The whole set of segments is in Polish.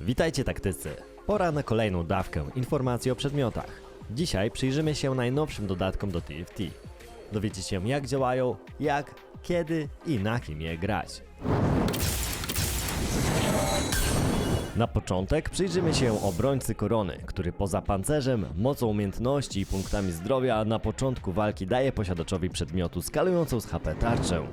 Witajcie taktycy! Pora na kolejną dawkę informacji o przedmiotach. Dzisiaj przyjrzymy się najnowszym dodatkom do TFT. Dowiecie się jak działają, jak, kiedy i na kim je grać. Na początek przyjrzymy się obrońcy korony, który poza pancerzem, mocą umiejętności i punktami zdrowia na początku walki daje posiadaczowi przedmiotu skalującą z HP tarczę.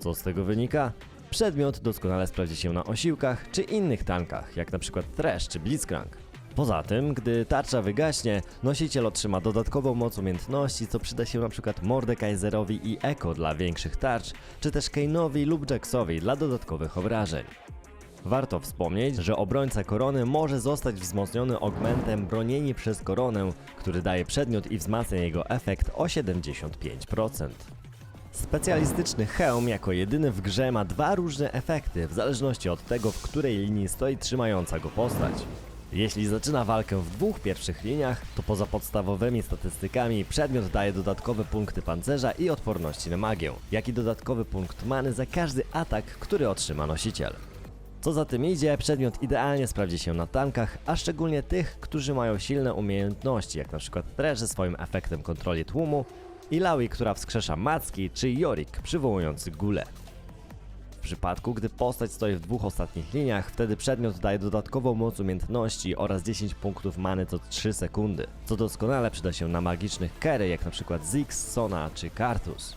Co z tego wynika? Przedmiot doskonale sprawdzi się na osiłkach czy innych tankach, jak przykład Thresh czy Blitzcrank. Poza tym, gdy tarcza wygaśnie, nosiciel otrzyma dodatkową moc umiejętności, co przyda się przykład Mordekaiserowi i Echo dla większych tarcz, czy też Kane'owi lub Jaxowi dla dodatkowych obrażeń. Warto wspomnieć, że obrońca korony może zostać wzmocniony augmentem bronieni przez koronę, który daje przedmiot i wzmacnia jego efekt o 75%. Specjalistyczny hełm jako jedyny w grze ma dwa różne efekty w zależności od tego, w której linii stoi trzymająca go postać. Jeśli zaczyna walkę w dwóch pierwszych liniach, to poza podstawowymi statystykami przedmiot daje dodatkowe punkty pancerza i odporności na magię, jak i dodatkowy punkt many za każdy atak, który otrzyma nosiciel. Co za tym idzie, przedmiot idealnie sprawdzi się na tankach, a szczególnie tych, którzy mają silne umiejętności, jak na przykład Thresh ze swoim efektem kontroli tłumu, i Laui, która wskrzesza macki, czy Yorick przywołujący gule. W przypadku, gdy postać stoi w dwóch ostatnich liniach, wtedy przedmiot daje dodatkową moc umiejętności oraz 10 punktów many co 3 sekundy, co doskonale przyda się na magicznych carry, jak przykład Ziggs, Sona czy Kartus.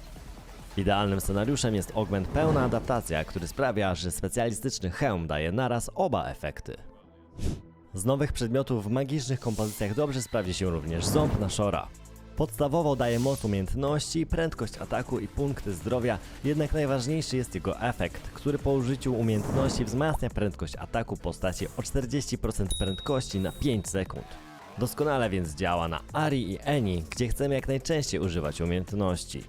Idealnym scenariuszem jest augment pełna adaptacja, który sprawia, że specjalistyczny hełm daje naraz oba efekty. Z nowych przedmiotów w magicznych kompozycjach dobrze sprawdzi się również ząb na Shora. Podstawowo daje moc umiejętności, prędkość ataku i punkty zdrowia, jednak najważniejszy jest jego efekt, który po użyciu umiejętności wzmacnia prędkość ataku postaci o 40% prędkości na 5 sekund. Doskonale więc działa na Ari i Eni, gdzie chcemy jak najczęściej używać umiejętności.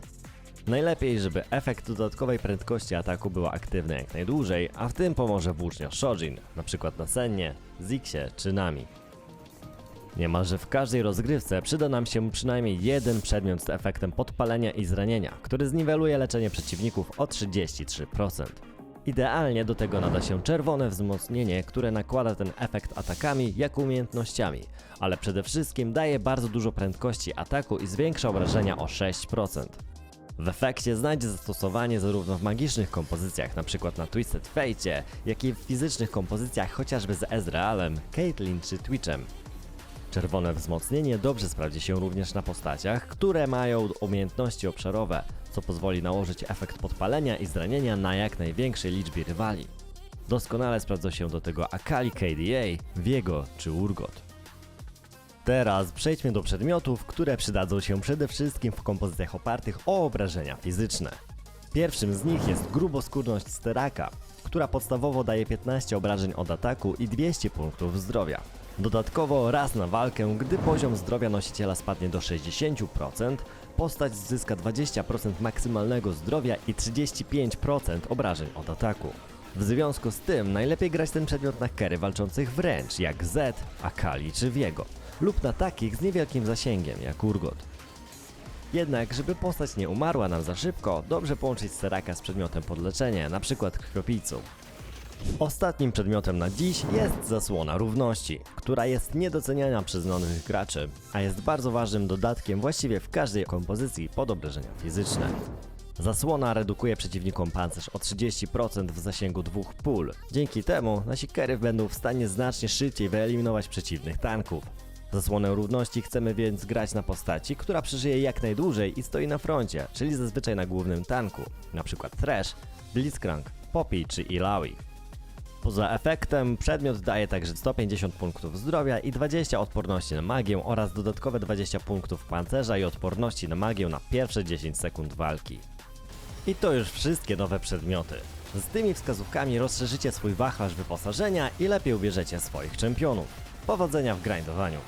Najlepiej, żeby efekt dodatkowej prędkości ataku był aktywny jak najdłużej, a w tym pomoże włócznia Shojin, np. na Sennie, Zixie czy Nami. Niemalże w każdej rozgrywce przyda nam się przynajmniej jeden przedmiot z efektem podpalenia i zranienia, który zniweluje leczenie przeciwników o 33%. Idealnie do tego nada się czerwone wzmocnienie, które nakłada ten efekt atakami jak umiejętnościami, ale przede wszystkim daje bardzo dużo prędkości ataku i zwiększa obrażenia o 6%. W efekcie znajdzie zastosowanie zarówno w magicznych kompozycjach, np. na Twisted Fate, jak i w fizycznych kompozycjach chociażby z Ezrealem, Caitlyn czy Twitchem. Czerwone wzmocnienie dobrze sprawdzi się również na postaciach, które mają umiejętności obszarowe, co pozwoli nałożyć efekt podpalenia i zranienia na jak największej liczbie rywali. Doskonale sprawdzą się do tego Akali KDA, Viego czy Urgot. Teraz przejdźmy do przedmiotów, które przydadzą się przede wszystkim w kompozycjach opartych o obrażenia fizyczne. Pierwszym z nich jest gruboskórność steraka, która podstawowo daje 15 obrażeń od ataku i 200 punktów zdrowia. Dodatkowo raz na walkę, gdy poziom zdrowia nosiciela spadnie do 60%, postać zyska 20% maksymalnego zdrowia i 35% obrażeń od ataku. W związku z tym najlepiej grać ten przedmiot na kery walczących wręcz, jak Z, Akali czy Viego, lub na takich z niewielkim zasięgiem, jak Urgot. Jednak, żeby postać nie umarła nam za szybko, dobrze połączyć steraka z przedmiotem pod leczenie, np. krwiopijcą. Ostatnim przedmiotem na dziś jest zasłona równości, która jest niedoceniana przez nowych graczy, a jest bardzo ważnym dodatkiem właściwie w każdej kompozycji pod obrażenia fizyczne. Zasłona redukuje przeciwnikom pancerz o 30% w zasięgu dwóch pól. Dzięki temu nasi kery będą w stanie znacznie szybciej wyeliminować przeciwnych tanków. Zasłonę równości chcemy więc grać na postaci, która przeżyje jak najdłużej i stoi na froncie, czyli zazwyczaj na głównym tanku, np. Thresh, Blitzcrank, Poppy czy Illaoi. Poza efektem, przedmiot daje także 150 punktów zdrowia i 20 odporności na magię oraz dodatkowe 20 punktów pancerza i odporności na magię na pierwsze 10 sekund walki. I to już wszystkie nowe przedmioty. Z tymi wskazówkami rozszerzycie swój wachlarz wyposażenia i lepiej ubierzecie swoich czempionów. Powodzenia w grindowaniu!